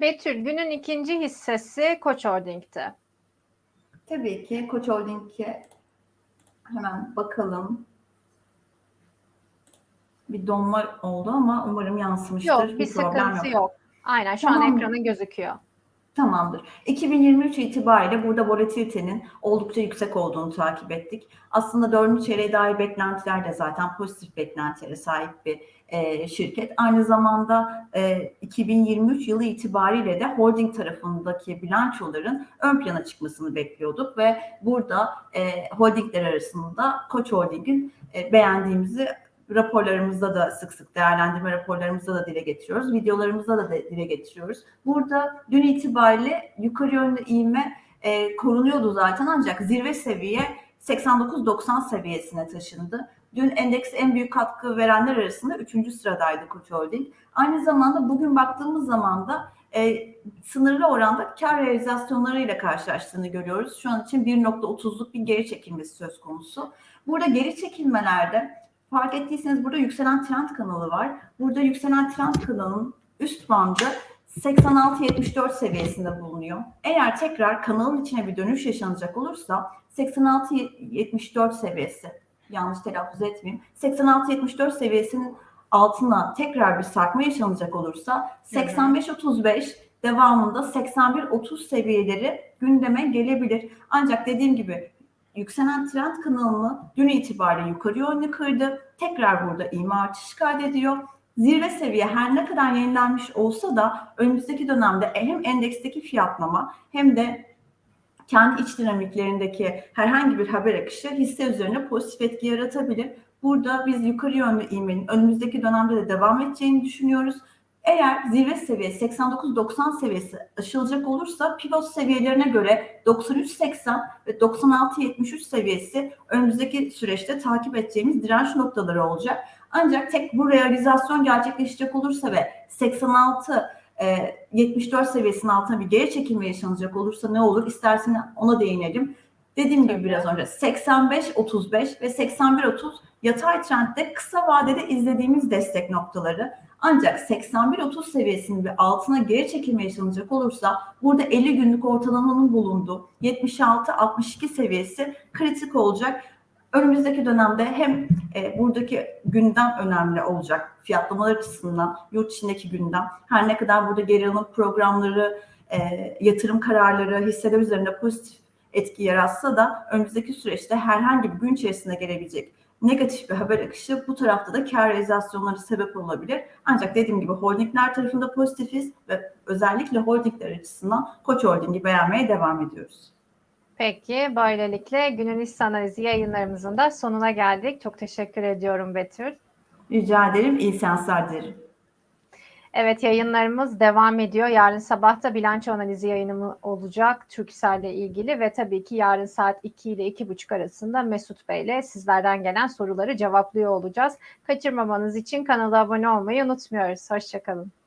Betül günün ikinci hissesi Koç Holding'ti. Tabii ki Koç Holding'e hemen bakalım. Bir donma oldu ama umarım yansımıştır. Yok bir, problem sıkıntı yok. Aynen şu Tamam. an ekranın gözüküyor. Tamamdır. 2023 itibariyle burada volatilitenin oldukça yüksek olduğunu takip ettik. Aslında dördüncü çeyreğe dair beklentiler de zaten pozitif beklentilere sahip bir e, şirket. Aynı zamanda e, 2023 yılı itibariyle de holding tarafındaki bilançoların ön plana çıkmasını bekliyorduk ve burada e, holdingler arasında Koç Holding'in e, beğendiğimizi raporlarımızda da sık sık değerlendirme raporlarımızda da dile getiriyoruz. Videolarımızda da dile getiriyoruz. Burada dün itibariyle yukarı yönlü ivme e, korunuyordu zaten ancak zirve seviye 89-90 seviyesine taşındı. Dün endeks en büyük katkı verenler arasında 3. sıradaydı Koç Holding. Aynı zamanda bugün baktığımız zaman da e, sınırlı oranda kar realizasyonlarıyla karşılaştığını görüyoruz. Şu an için 1.30'luk bir geri çekilmesi söz konusu. Burada geri çekilmelerde Fark ettiyseniz burada yükselen trend kanalı var. Burada yükselen trend kanalının üst bandı 86-74 seviyesinde bulunuyor. Eğer tekrar kanalın içine bir dönüş yaşanacak olursa 86-74 seviyesi yanlış telaffuz etmeyeyim. 86-74 seviyesinin altına tekrar bir sarkma yaşanacak olursa 85-35 devamında 81-30 seviyeleri gündeme gelebilir. Ancak dediğim gibi yükselen trend kanalını dün itibariyle yukarı yönlü kırdı. Tekrar burada ivme artışı kaydediyor. Zirve seviye her ne kadar yenilenmiş olsa da önümüzdeki dönemde hem endeksteki fiyatlama hem de kendi iç dinamiklerindeki herhangi bir haber akışı hisse üzerine pozitif etki yaratabilir. Burada biz yukarı yönlü ivmenin önümüzdeki dönemde de devam edeceğini düşünüyoruz. Eğer zirve seviyesi 89-90 seviyesi aşılacak olursa pivot seviyelerine göre 93-80 ve 96-73 seviyesi önümüzdeki süreçte takip edeceğimiz direnç noktaları olacak. Ancak tek bu realizasyon gerçekleşecek olursa ve 86 e, 74 seviyesinin altına bir geri çekilme yaşanacak olursa ne olur? İstersen ona değinelim. Dediğim gibi biraz önce 85-35 ve 81-30 yatay trendde kısa vadede izlediğimiz destek noktaları. Ancak 81-30 seviyesinin bir altına geri çekilme yaşanacak olursa burada 50 günlük ortalamanın bulunduğu 76-62 seviyesi kritik olacak. Önümüzdeki dönemde hem e, buradaki gündem önemli olacak fiyatlamalar açısından, yurt içindeki gündem. Her ne kadar burada geri alım programları, e, yatırım kararları, hisseler üzerinde pozitif etki yaratsa da önümüzdeki süreçte herhangi bir gün içerisinde gelebilecek negatif bir haber akışı bu tarafta da kar realizasyonları sebep olabilir. Ancak dediğim gibi holdingler tarafında pozitifiz ve özellikle holdingler açısından Koç Holding'i beğenmeye devam ediyoruz. Peki böylelikle günün hisse analizi yayınlarımızın da sonuna geldik. Çok teşekkür ediyorum Betül. Rica ederim. İyi seanslar dilerim. Evet yayınlarımız devam ediyor. Yarın sabah da bilanço analizi yayınımı olacak Türkcell ile ilgili ve tabii ki yarın saat 2 ile 2.30 arasında Mesut Bey ile sizlerden gelen soruları cevaplıyor olacağız. Kaçırmamanız için kanala abone olmayı unutmuyoruz. Hoşçakalın.